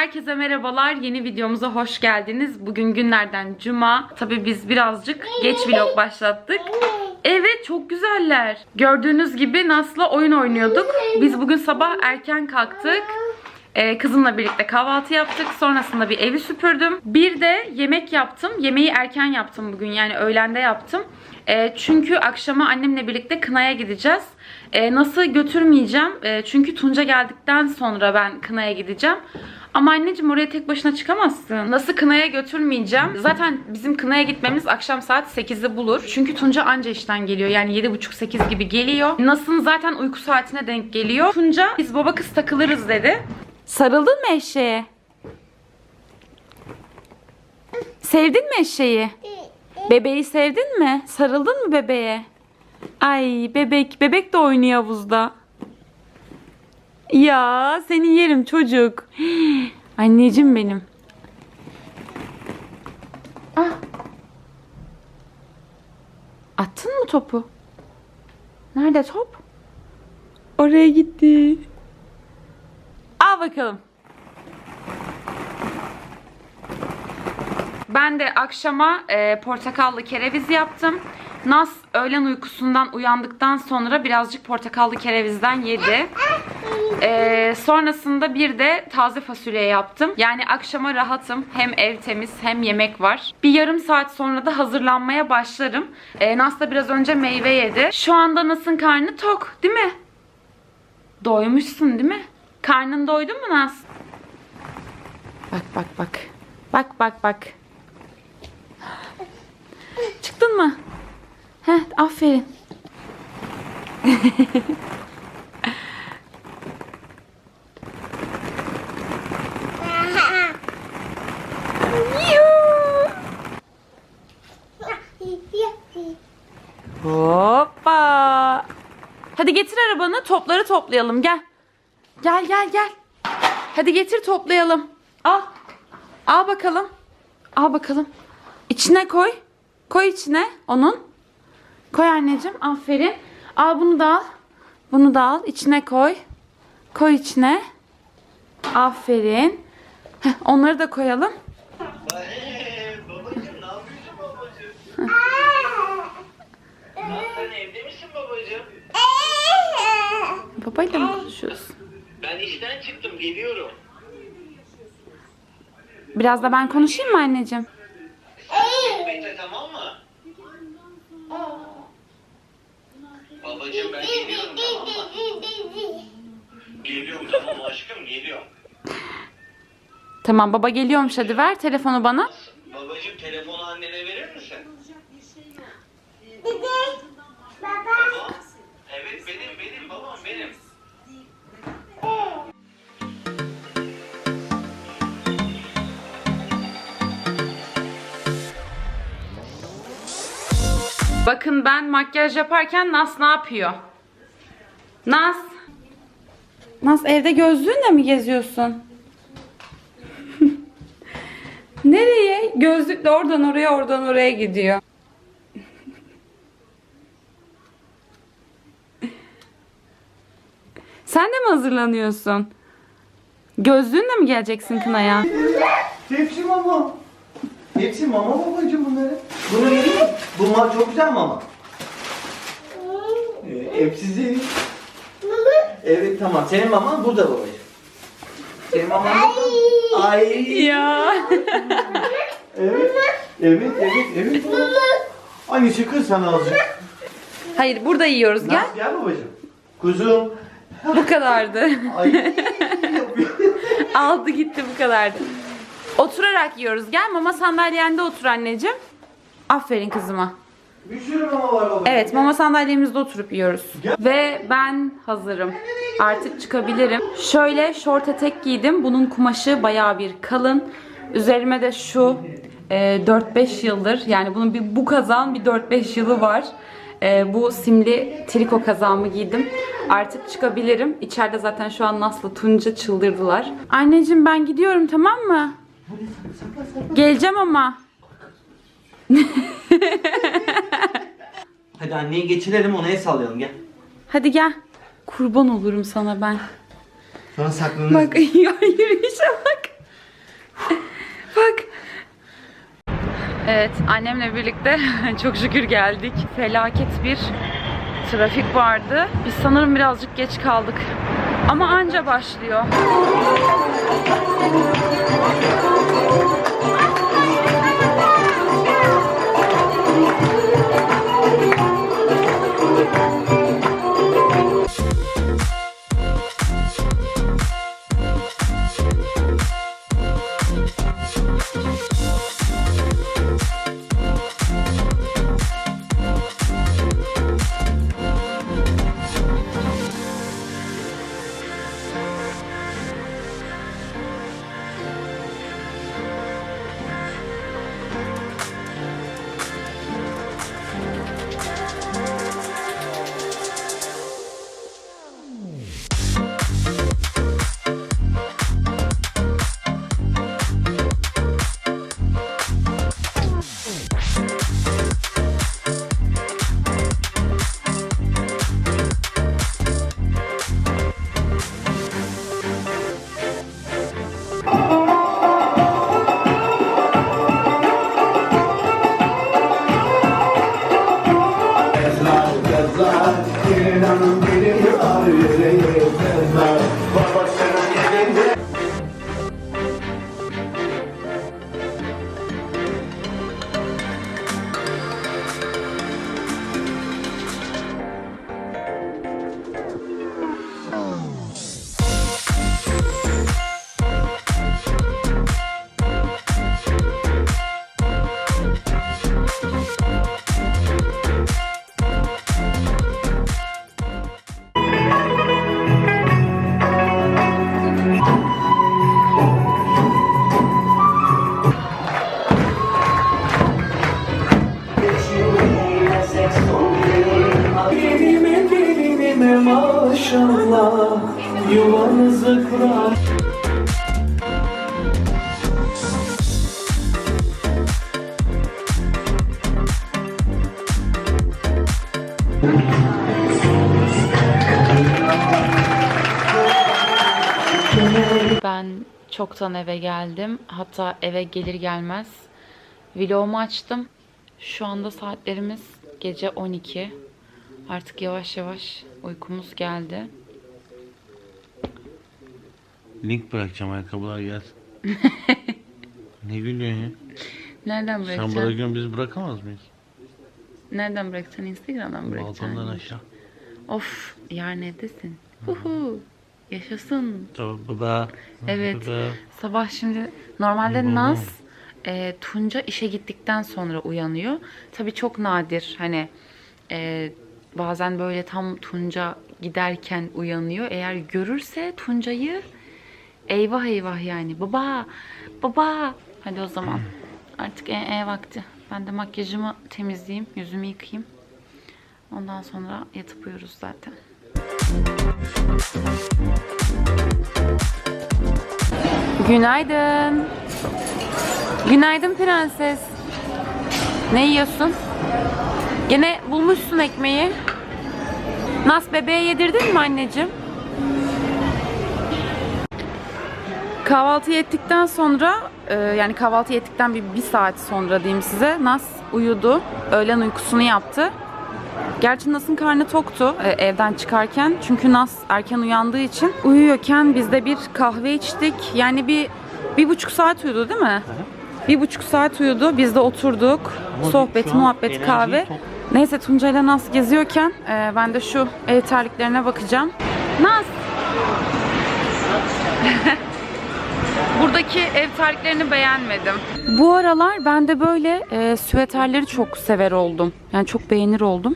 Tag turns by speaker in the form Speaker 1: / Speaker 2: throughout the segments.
Speaker 1: Herkese merhabalar. Yeni videomuza hoş geldiniz. Bugün günlerden cuma. Tabii biz birazcık geç vlog başlattık. Evet çok güzeller. Gördüğünüz gibi Nas'la oyun oynuyorduk. Biz bugün sabah erken kalktık. Ee, kızımla birlikte kahvaltı yaptık. Sonrasında bir evi süpürdüm. Bir de yemek yaptım. Yemeği erken yaptım bugün. Yani öğlende yaptım. Ee, çünkü akşama annemle birlikte kınaya gideceğiz. Ee, nasıl götürmeyeceğim. Ee, çünkü Tunca geldikten sonra ben kınaya gideceğim. Ama anneciğim oraya tek başına çıkamazsın. Nasıl kınaya götürmeyeceğim. Zaten bizim kınaya gitmemiz akşam saat 8'i bulur. Çünkü Tunca anca işten geliyor. Yani 7.30-8 gibi geliyor. Nas'ın zaten uyku saatine denk geliyor. Tunca biz baba kız takılırız dedi. Sarıldın mı eşeğe? Sevdin mi eşeği? Bebeği sevdin mi? Sarıldın mı bebeğe? Ay bebek, bebek de oynuyor havuzda. Ya seni yerim çocuk. Anneciğim benim. Ah. Attın mı topu? Nerede top? Oraya gitti. Al bakalım. Ben de akşama e, portakallı kereviz yaptım. Nas öğlen uykusundan uyandıktan sonra birazcık portakallı kerevizden yedi. E, sonrasında bir de taze fasulye yaptım. Yani akşama rahatım. Hem ev temiz hem yemek var. Bir yarım saat sonra da hazırlanmaya başlarım. E, Nas da biraz önce meyve yedi. Şu anda Nas'ın karnı tok değil mi? Doymuşsun değil mi? Karnın doydu mu Nas? Bak bak bak. Bak bak bak. Çıktın mı? Heh, aferin. Hoppa. Hadi getir arabanı topları toplayalım gel. Gel gel gel. Hadi getir toplayalım. Al. Al bakalım. Al bakalım. İçine koy. Koy içine onun. Koy anneciğim. Aferin. Al bunu da al. Bunu da al. İçine koy. Koy içine. Aferin. Heh, onları da koyalım.
Speaker 2: Babacım ne yapıyorsun babacım? Lan sen evde misin babacım?
Speaker 1: Babayla mı konuşuyorsun?
Speaker 2: Ben işten çıktım geliyorum.
Speaker 1: Biraz da ben konuşayım mı anneciğim?
Speaker 2: Bekle tamam mı? Babacım ben geliyorum tamam mı? Geliyorum tamam aşkım geliyorum.
Speaker 1: Tamam baba geliyormuş hadi ver telefonu bana.
Speaker 2: Babacım telefonu annene verir misin?
Speaker 3: Baba.
Speaker 2: Evet benim
Speaker 1: Bakın ben makyaj yaparken Nas ne yapıyor? Nas. Nas evde gözlüğünle mi geziyorsun? Nereye? Gözlükle oradan oraya oradan oraya gidiyor. Sen de mi hazırlanıyorsun? Gözlüğünle mi geleceksin kınaya?
Speaker 4: Hepsi mama. Hepsi mama babacığım bunları. Bunu vereyim. Bu ma çok güzel mama. Ee, hepsi senin. Evet tamam. Senin maman burada babacığım. Senin maman burada. Ay.
Speaker 1: Ya.
Speaker 4: Evet. Evet evet evet. Annesi kız sana azıcık.
Speaker 1: Hayır burada yiyoruz gel.
Speaker 4: Gel. Gel babacığım. Kuzum.
Speaker 1: Bu kadardı.
Speaker 4: Ay.
Speaker 1: Aldı gitti bu kadardı. Oturarak yiyoruz. Gel mama sandalyende otur anneciğim. Aferin kızıma.
Speaker 4: Bir sürü mama var.
Speaker 1: Evet mama sandalyemizde oturup yiyoruz.
Speaker 4: Gel.
Speaker 1: Ve ben hazırım. Artık çıkabilirim. Şöyle şort etek giydim. Bunun kumaşı bayağı bir kalın. Üzerime de şu e, 4-5 yıldır yani bunun bir bu kazan bir 4-5 yılı var. E, bu simli triko kazağımı giydim. Artık çıkabilirim. İçeride zaten şu an Naslı Tunca çıldırdılar. Anneciğim ben gidiyorum tamam mı? Geleceğim ama.
Speaker 4: Hadi anneyi geçirelim ona el sallayalım gel.
Speaker 1: Hadi gel. Kurban olurum sana ben.
Speaker 4: Sonra saklanırız.
Speaker 1: Bak ya yürüyüşe bak. bak. Evet annemle birlikte çok şükür geldik. Felaket bir trafik vardı. Biz sanırım birazcık geç kaldık. Ama anca başlıyor.
Speaker 4: Gelinime maşallah Yuvanızı kurar
Speaker 1: Ben çoktan eve geldim. Hatta eve gelir gelmez vlogumu açtım. Şu anda saatlerimiz gece 12. Artık yavaş yavaş uykumuz geldi.
Speaker 3: Link bırakacağım ayakkabılar gelsin. ne gülüyorsun ya?
Speaker 1: Nereden
Speaker 3: Sen
Speaker 1: bırakacaksın?
Speaker 3: bırakıyorsun biz bırakamaz mıyız?
Speaker 1: Nereden bırakacaksın? Instagram'dan bırakacaksın?
Speaker 3: Balkondan aşağı.
Speaker 1: Of, yarın evdesin. Huhu. Yaşasın.
Speaker 3: Baba.
Speaker 1: Evet.
Speaker 3: Baba.
Speaker 1: Sabah şimdi normalde
Speaker 3: Baba.
Speaker 1: Naz e, Tunca işe gittikten sonra uyanıyor. Tabii çok nadir hani e, bazen böyle tam Tunca giderken uyanıyor. Eğer görürse Tunca'yı eyvah eyvah yani baba baba hadi o zaman artık e, e vakti. Ben de makyajımı temizleyeyim, yüzümü yıkayayım. Ondan sonra yatıp uyuruz zaten. Günaydın. Günaydın prenses. Ne yiyorsun? Gene bulmuşsun ekmeği. Nas bebeğe yedirdin mi anneciğim? Kahvaltı ettikten sonra e, yani kahvaltı ettikten bir, bir saat sonra diyeyim size Nas uyudu. Öğlen uykusunu yaptı. Gerçi Nas'ın karnı toktu e, evden çıkarken. Çünkü Nas erken uyandığı için uyuyorken biz de bir kahve içtik. Yani bir bir buçuk saat uyudu değil mi? Bir buçuk saat uyudu. Biz de oturduk.
Speaker 3: Ama
Speaker 1: Sohbet, muhabbet, kahve.
Speaker 3: top-
Speaker 1: Neyse Tunca ile Nas geziyorken e, ben de şu ev terliklerine bakacağım. Nas! Buradaki ev terliklerini beğenmedim. Bu aralar ben de böyle e, süveterleri çok sever oldum. Yani çok beğenir oldum.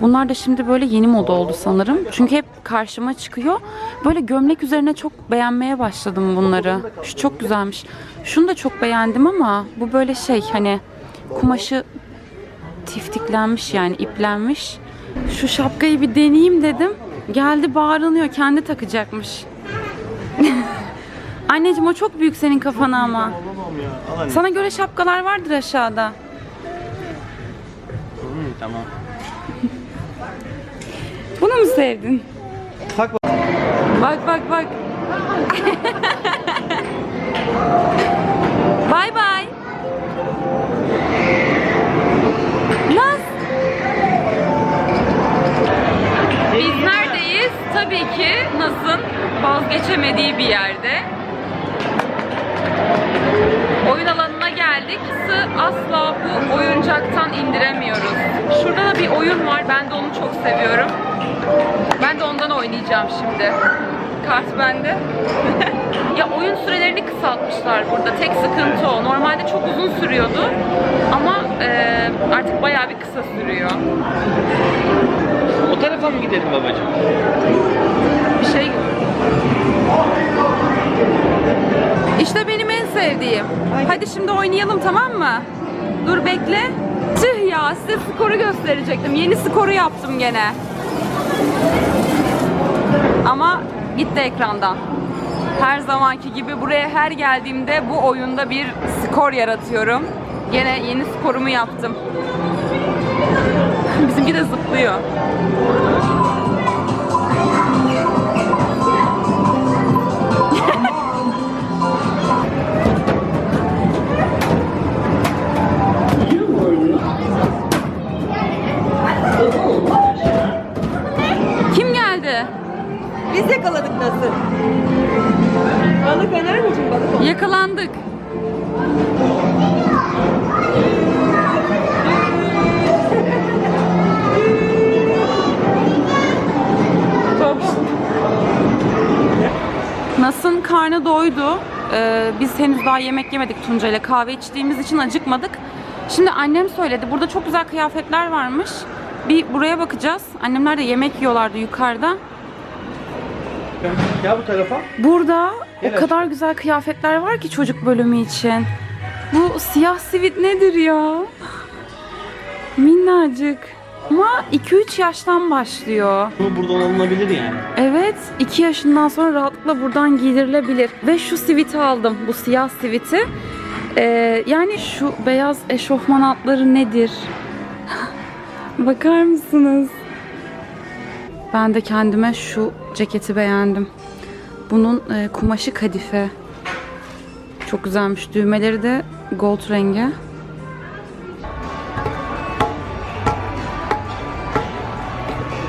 Speaker 1: Bunlar da şimdi böyle yeni moda oldu sanırım. Çünkü hep karşıma çıkıyor. Böyle gömlek üzerine çok beğenmeye başladım bunları. Şu çok güzelmiş. Şunu da çok beğendim ama bu böyle şey hani kumaşı tiftiklenmiş yani iplenmiş. Şu şapkayı bir deneyeyim dedim. Geldi bağırınıyor kendi takacakmış. Anneciğim o çok büyük senin kafana ama.
Speaker 3: Al.
Speaker 1: Sana göre şapkalar vardır aşağıda.
Speaker 3: Hı, tamam.
Speaker 1: Bunu mu sevdin?
Speaker 4: Tak
Speaker 1: Bak bak bak. istemediği bir yerde. Oyun alanına geldik. Kızı asla bu oyuncaktan indiremiyoruz. Şurada da bir oyun var. Ben de onu çok seviyorum. Ben de ondan oynayacağım şimdi. Kart bende. ya oyun sürelerini kısaltmışlar burada. Tek sıkıntı o. Normalde çok uzun sürüyordu. Ama e, artık bayağı bir kısa sürüyor.
Speaker 3: O tarafa mı gidelim babacığım?
Speaker 1: Bir şey işte benim en sevdiğim. Hadi şimdi oynayalım tamam mı? Dur bekle. Tüh ya size skoru gösterecektim. Yeni skoru yaptım gene. Ama gitti ekrandan. Her zamanki gibi buraya her geldiğimde bu oyunda bir skor yaratıyorum. Gene yeni skorumu yaptım. Bizimki de zıplıyor.
Speaker 5: Biz
Speaker 1: henüz daha yemek yemedik Tunca ile kahve içtiğimiz için acıkmadık. Şimdi annem söyledi. Burada çok güzel kıyafetler varmış. Bir buraya bakacağız. Annemler de yemek yiyorlardı yukarıda.
Speaker 3: Ya bu tarafa.
Speaker 1: Burada
Speaker 3: Gel
Speaker 1: o kadar güzel kıyafetler var ki çocuk bölümü için. Bu siyah sivit nedir ya? Minnacık. Ama 2-3 yaştan başlıyor.
Speaker 3: Bu buradan alınabilir yani.
Speaker 1: Evet, 2 yaşından sonra rahatlıkla buradan giydirilebilir. Ve şu siviti aldım, bu siyah siviti. Ee, yani şu beyaz eşofman altları nedir? Bakar mısınız? Ben de kendime şu ceketi beğendim. Bunun e, kumaşı kadife. Çok güzelmiş. Düğmeleri de gold rengi.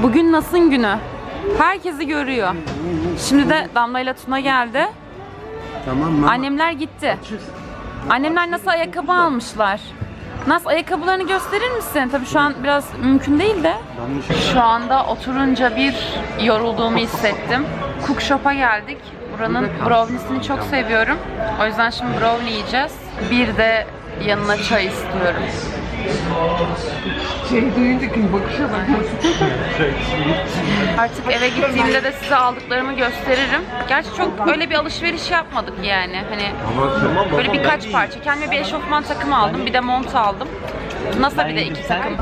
Speaker 1: Bugün Nas'ın günü. Herkesi görüyor. Şimdi de Damla ile Tuna geldi.
Speaker 3: Tamam mı?
Speaker 1: Annemler gitti. Annemler nasıl ayakkabı almışlar. Nas ayakkabılarını gösterir misin? Tabii şu an biraz mümkün değil de. Şu anda oturunca bir yorulduğumu hissettim. Cook Shop'a geldik. Buranın browniesini çok seviyorum. O yüzden şimdi brownie yiyeceğiz. Bir de yanına çay istiyorum.
Speaker 5: Şey duyunca kim bakışa bak.
Speaker 1: Artık eve gittiğimde de size aldıklarımı gösteririm. Gerçi çok öyle bir alışveriş yapmadık yani. Hani böyle birkaç parça. Kendime bir eşofman takımı aldım. Bir de mont aldım. NASA bir de iki takım.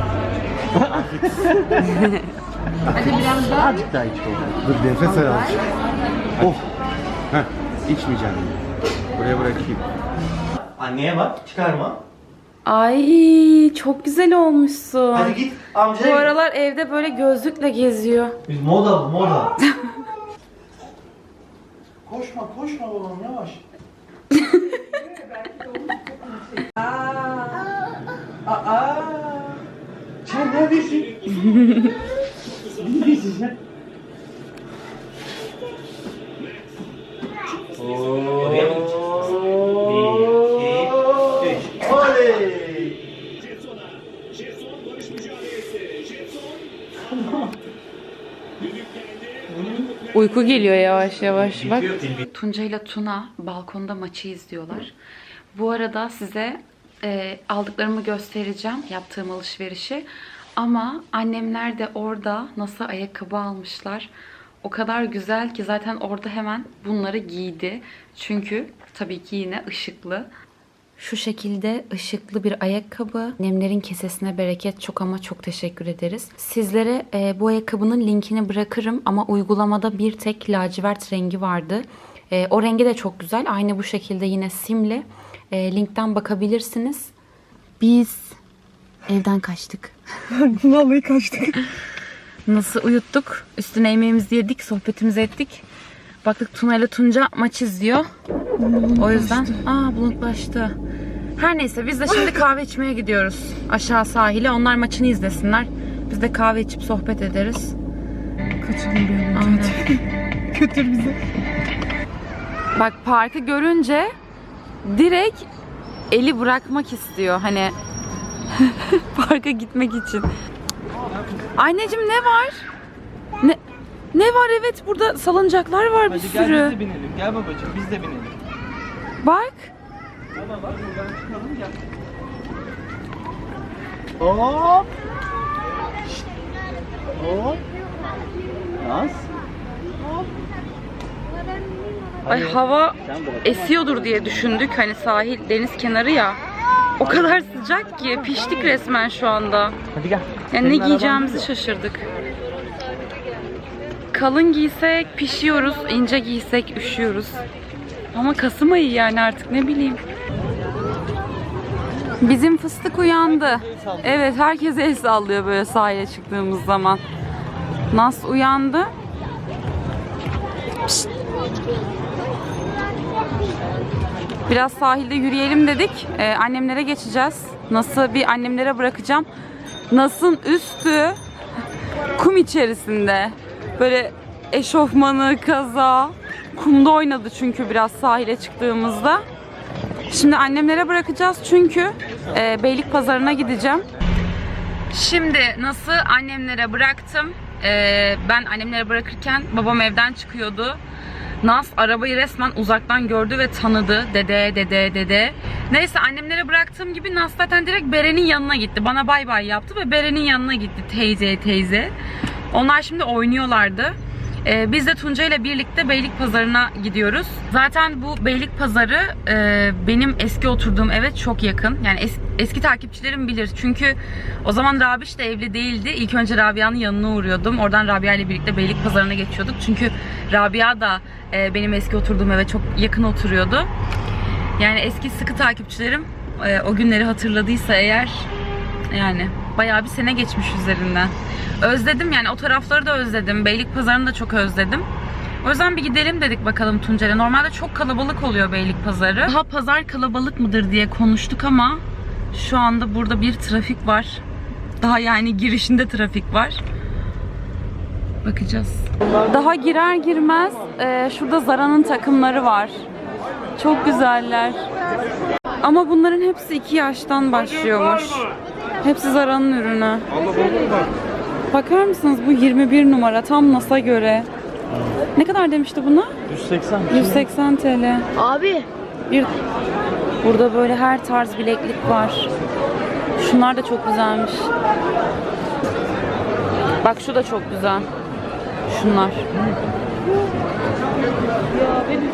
Speaker 3: Azıcık daha iç. Dur nefes al. Oh. Heh. İçmeyeceğim. Buraya bırakayım.
Speaker 4: Anneye bak çıkarma.
Speaker 1: Ay çok güzel olmuşsun.
Speaker 4: Hadi git amcaya
Speaker 1: Bu
Speaker 4: git.
Speaker 1: aralar evde böyle gözlükle geziyor.
Speaker 4: Biz moda bu moda.
Speaker 3: Koşma koşma babam yavaş.
Speaker 5: Aa.
Speaker 3: Sen neredesin? Neredesin sen?
Speaker 4: Oraya mı gideceğiz? Bir, iki, üç. Oley!
Speaker 1: Uyku geliyor yavaş yavaş. Bak. Tunca ile Tuna balkonda maçı izliyorlar. Bu arada size e, aldıklarımı göstereceğim. Yaptığım alışverişi. Ama annemler de orada nasıl ayakkabı almışlar. O kadar güzel ki zaten orada hemen bunları giydi. Çünkü tabii ki yine ışıklı. Şu şekilde ışıklı bir ayakkabı. Nemlerin kesesine bereket çok ama çok teşekkür ederiz. Sizlere e, bu ayakkabının linkini bırakırım ama uygulamada bir tek lacivert rengi vardı. E, o rengi de çok güzel. Aynı bu şekilde yine simli. E, linkten bakabilirsiniz. Biz evden kaçtık.
Speaker 5: Vallahi kaçtık.
Speaker 1: Nasıl uyuttuk? Üstüne yemeğimizi yedik, sohbetimizi ettik. Baktık Tuna ile Tunca maç izliyor. O yüzden aa bulutlaştı. Her neyse biz de şimdi kahve içmeye gidiyoruz. Aşağı sahile. Onlar maçını izlesinler. Biz de kahve içip sohbet ederiz.
Speaker 5: Kaçalım bir an önce.
Speaker 1: Aynen.
Speaker 5: Götür bizi.
Speaker 1: Bak parkı görünce direkt eli bırakmak istiyor hani parka gitmek için. Anneciğim ne var? Ne var evet burada salıncaklar var bir
Speaker 4: Hadi gel
Speaker 1: sürü.
Speaker 4: biz de binelim. Gel babacığım biz de binelim.
Speaker 1: Bak.
Speaker 4: Baba bak buradan çıkalım gel. Hop. Şşt. Hop. Naz.
Speaker 1: Ay hava
Speaker 4: Sen bırak.
Speaker 1: esiyordur diye düşündük. Hani sahil, deniz kenarı ya. O kadar sıcak ki piştik resmen şu anda.
Speaker 4: Hadi gel.
Speaker 1: Yani ne
Speaker 4: Senin araban
Speaker 1: giyeceğimizi şaşırdık. Kalın giysek pişiyoruz, ince giysek üşüyoruz. Ama Kasım ayı yani artık ne bileyim. Bizim fıstık uyandı. Evet herkes el sallıyor böyle sahile çıktığımız zaman. Nas uyandı. Biraz sahilde yürüyelim dedik. Ee, annemlere geçeceğiz. Nasıl bir annemlere bırakacağım. Nas'ın üstü kum içerisinde. Böyle eşofmanı, kaza. Kumda oynadı çünkü biraz sahile çıktığımızda. Şimdi annemlere bırakacağız çünkü e, Beylik Pazarı'na gideceğim. Şimdi nasıl annemlere bıraktım. Ee, ben annemlere bırakırken babam evden çıkıyordu. Nas arabayı resmen uzaktan gördü ve tanıdı. Dede, dede, dede. Neyse annemlere bıraktığım gibi Nas zaten direkt Beren'in yanına gitti. Bana bay bay yaptı ve Beren'in yanına gitti teyze teyze. Onlar şimdi oynuyorlardı. Ee, biz de Tunca ile birlikte Beylik Pazarı'na gidiyoruz. Zaten bu Beylik Pazarı e, benim eski oturduğum eve çok yakın. Yani es- eski takipçilerim bilir. Çünkü o zaman Rabiş de evli değildi. İlk önce Rabia'nın yanına uğruyordum. Oradan Rabia ile birlikte Beylik Pazarı'na geçiyorduk. Çünkü Rabia da e, benim eski oturduğum eve çok yakın oturuyordu. Yani eski sıkı takipçilerim e, o günleri hatırladıysa eğer yani bayağı bir sene geçmiş üzerinden. Özledim yani o tarafları da özledim. Beylikpazarı'nı da çok özledim. O yüzden bir gidelim dedik bakalım Tuncay'la. Normalde çok kalabalık oluyor Beylikpazarı. Daha pazar kalabalık mıdır diye konuştuk ama şu anda burada bir trafik var. Daha yani girişinde trafik var. Bakacağız. Daha girer girmez e, şurada Zara'nın takımları var. Çok güzeller. Ama bunların hepsi 2 yaştan başlıyormuş. Hepsi Zara'nın ürünü. Bakar mısınız bu 21 numara tam NAS'a göre. Ne kadar demişti buna?
Speaker 4: 180.
Speaker 1: 180 TL.
Speaker 6: Abi
Speaker 1: Bir Burada böyle her tarz bileklik var. Şunlar da çok güzelmiş. Bak şu da çok güzel. Şunlar.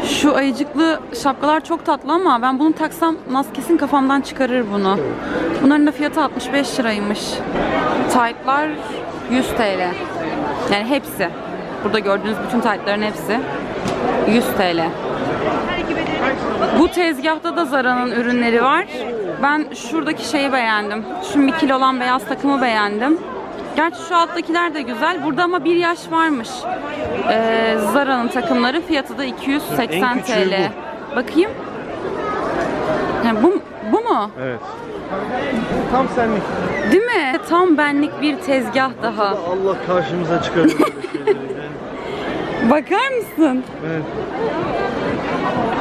Speaker 1: Şu ayıcıklı şapkalar çok tatlı ama ben bunu taksam Naz kesin kafamdan çıkarır bunu. Bunların da fiyatı 65 liraymış. Taytlar 100 TL. Yani hepsi. Burada gördüğünüz bütün taytların hepsi 100 TL. Bu tezgahta da Zara'nın ürünleri var. Ben şuradaki şeyi beğendim. Şu Mikil olan beyaz takımı beğendim. Gerçi şu alttakiler de güzel. Burada ama bir yaş varmış. Ee, Zara'nın takımları fiyatı da 280 TL. Bakayım. Yani bu, bu mu?
Speaker 3: Evet. Tam senlik.
Speaker 1: Değil mi? Tam benlik bir tezgah daha.
Speaker 3: Allah karşımıza çıkarır böyle şeyleri. Yani,
Speaker 1: Bakar mısın?
Speaker 3: evet.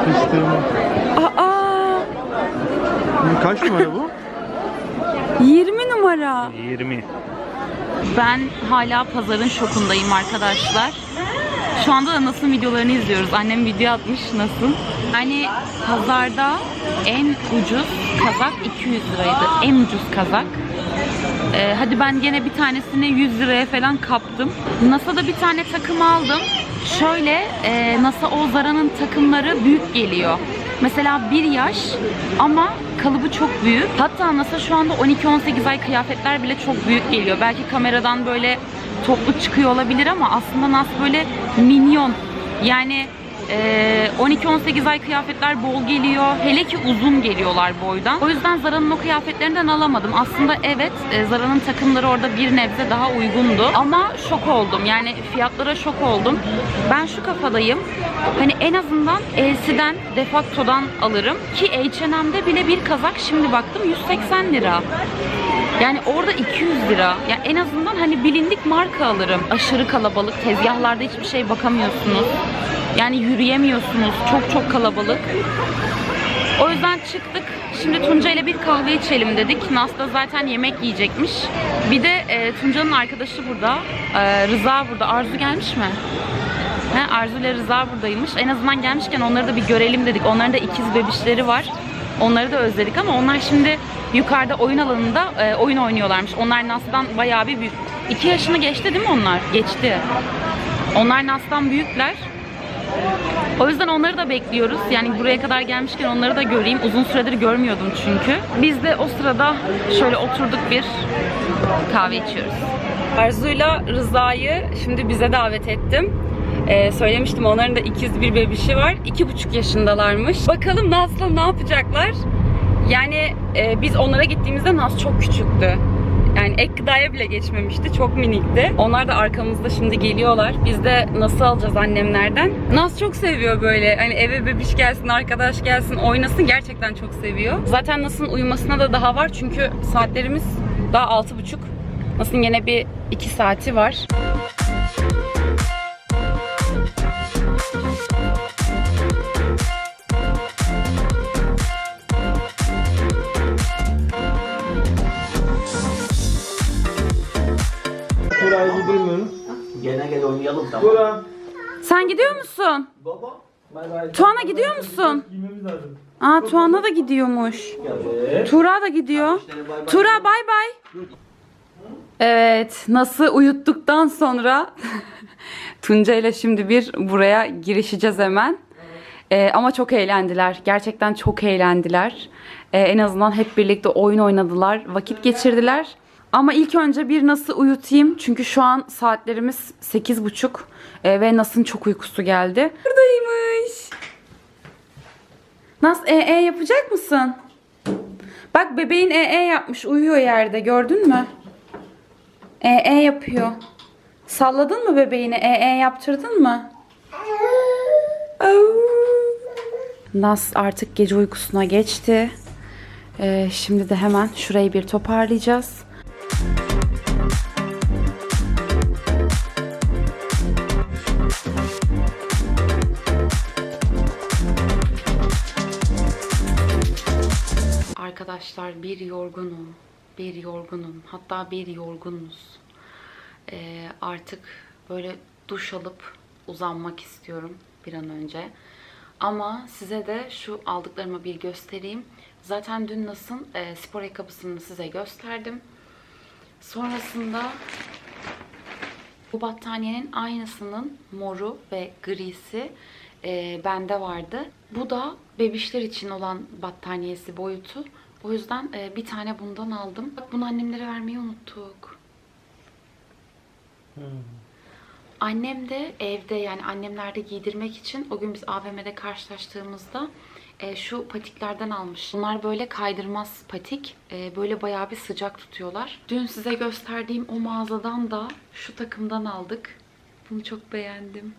Speaker 3: Fıstığımı.
Speaker 1: Aa,
Speaker 3: Kaç numara bu?
Speaker 1: 20 numara.
Speaker 3: 20.
Speaker 1: Ben hala pazarın şokundayım arkadaşlar. Şu anda da nasıl videolarını izliyoruz. Annem video atmış nasıl. Yani pazarda en ucuz kazak 200 liraydı. En ucuz kazak. Ee, hadi ben gene bir tanesini 100 liraya falan kaptım. NASA'da bir tane takım aldım. Şöyle e, NASA o Zara'nın takımları büyük geliyor. Mesela bir yaş ama kalıbı çok büyük. Hatta NASA şu anda 12-18 ay kıyafetler bile çok büyük geliyor. Belki kameradan böyle toplu çıkıyor olabilir ama aslında NASA böyle minyon. Yani 12-18 ay kıyafetler bol geliyor. Hele ki uzun geliyorlar boydan. O yüzden Zara'nın o kıyafetlerinden alamadım. Aslında evet e, Zara'nın takımları orada bir nebze daha uygundu. Ama şok oldum. Yani fiyatlara şok oldum. Ben şu kafadayım. Hani en azından LC'den, Defacto'dan alırım. Ki H&M'de bile bir kazak şimdi baktım 180 lira. Yani orada 200 lira. Yani en azından hani bilindik marka alırım. Aşırı kalabalık. Tezgahlarda hiçbir şey bakamıyorsunuz. Yani yürüyemiyorsunuz. Çok çok kalabalık. O yüzden çıktık. Şimdi Tunca ile bir kahve içelim dedik. Naz da zaten yemek yiyecekmiş. Bir de e, Tunca'nın arkadaşı burada. E, Rıza burada. Arzu gelmiş mi? He, Arzu ile Rıza buradaymış. En azından gelmişken onları da bir görelim dedik. Onların da ikiz bebişleri var. Onları da özledik ama onlar şimdi yukarıda oyun alanında e, oyun oynuyorlarmış. Onlar Nas'tan bayağı bir büyük. 2 yaşını geçti değil mi onlar? Geçti. Onlar Nas'tan büyükler. O yüzden onları da bekliyoruz. Yani buraya kadar gelmişken onları da göreyim. Uzun süredir görmüyordum çünkü. Biz de o sırada şöyle oturduk bir kahve içiyoruz. Arzu'yla Rıza'yı şimdi bize davet ettim. Ee, söylemiştim onların da ikiz bir bebişi var. İki buçuk yaşındalarmış. Bakalım Naz'la ne yapacaklar? Yani e, biz onlara gittiğimizde Naz çok küçüktü. Yani ek gıdaya bile geçmemişti. Çok minikti. Onlar da arkamızda şimdi geliyorlar. Biz de nasıl alacağız annemlerden? Naz çok seviyor böyle. Hani eve bebiş gelsin, arkadaş gelsin, oynasın. Gerçekten çok seviyor. Zaten Nas'ın uyumasına da daha var. Çünkü saatlerimiz daha altı buçuk. Nas'ın yine bir iki saati var.
Speaker 4: Burayı
Speaker 5: Bura.
Speaker 1: Sen gidiyor musun?
Speaker 4: Baba.
Speaker 1: Tuana gidiyor musun?
Speaker 5: Giymemiz lazım.
Speaker 1: Aa Tuana da gidiyormuş.
Speaker 4: Evet.
Speaker 1: Tura da gidiyor. Tura bay bay. Evet, nasıl uyuttuktan sonra Tunca ile şimdi bir buraya girişeceğiz hemen. Ee, ama çok eğlendiler. Gerçekten çok eğlendiler. Ee, en azından hep birlikte oyun oynadılar, vakit geçirdiler. Ama ilk önce bir nasıl uyutayım. Çünkü şu an saatlerimiz 8.30 ee, ve Nas'ın çok uykusu geldi. Buradaymış. Nas e, e yapacak mısın? Bak bebeğin ee yapmış. Uyuyor yerde. Gördün mü? Ee yapıyor. Salladın mı bebeğini? Ee yaptırdın mı? Nas artık gece uykusuna geçti. Ee, şimdi de hemen şurayı bir toparlayacağız. Arkadaşlar bir yorgunum. Bir yorgunum. Hatta bir yorgunuz. Ee, artık böyle duş alıp uzanmak istiyorum bir an önce. Ama size de şu aldıklarımı bir göstereyim. Zaten dün Nas'ın e, spor ayakkabısını size gösterdim. Sonrasında bu battaniyenin aynısının moru ve grisi e, bende vardı. Bu da bebişler için olan battaniyesi boyutu. O yüzden e, bir tane bundan aldım. Bak bunu annemlere vermeyi unuttuk. Annem de evde yani annemlerde giydirmek için o gün biz AVM'de karşılaştığımızda e, şu patiklerden almış. Bunlar böyle kaydırmaz patik. E, böyle bayağı bir sıcak tutuyorlar. Dün size gösterdiğim o mağazadan da şu takımdan aldık. Bunu çok beğendim.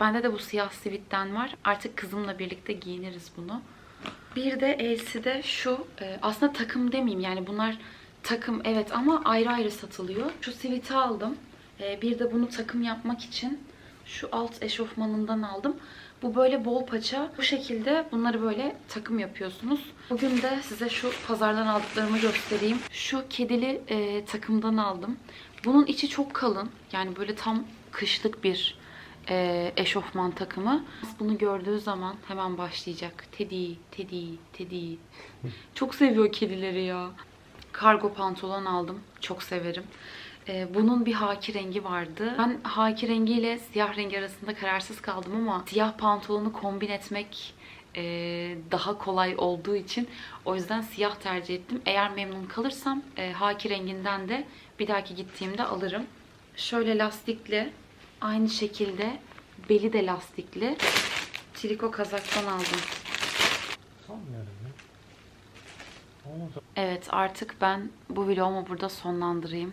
Speaker 1: Bende de bu siyah sivitten var. Artık kızımla birlikte giyiniriz bunu. Bir de Elsie'de şu e, aslında takım demeyeyim yani bunlar takım evet ama ayrı ayrı satılıyor. Şu siviti aldım. E, bir de bunu takım yapmak için şu alt eşofmanından aldım. Bu böyle bol paça. Bu şekilde bunları böyle takım yapıyorsunuz. Bugün de size şu pazardan aldıklarımı göstereyim. Şu kedili e, takımdan aldım. Bunun içi çok kalın. Yani böyle tam kışlık bir e, eşofman takımı. Bunu gördüğü zaman hemen başlayacak. Teddy, Teddy, Teddy. Çok seviyor kedileri ya. Kargo pantolon aldım. Çok severim. E, bunun bir haki rengi vardı. Ben haki rengiyle siyah rengi arasında kararsız kaldım ama siyah pantolonu kombin etmek e, daha kolay olduğu için o yüzden siyah tercih ettim. Eğer memnun kalırsam e, haki renginden de bir dahaki gittiğimde alırım. Şöyle lastikli Aynı şekilde beli de lastikli. Triko kazaktan aldım. Evet artık ben bu vlogumu burada sonlandırayım.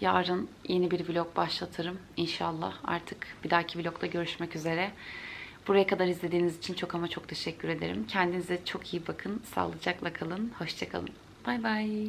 Speaker 1: Yarın yeni bir vlog başlatırım inşallah. Artık bir dahaki vlogda görüşmek üzere. Buraya kadar izlediğiniz için çok ama çok teşekkür ederim. Kendinize çok iyi bakın. Sağlıcakla kalın. Hoşçakalın. Bay bay.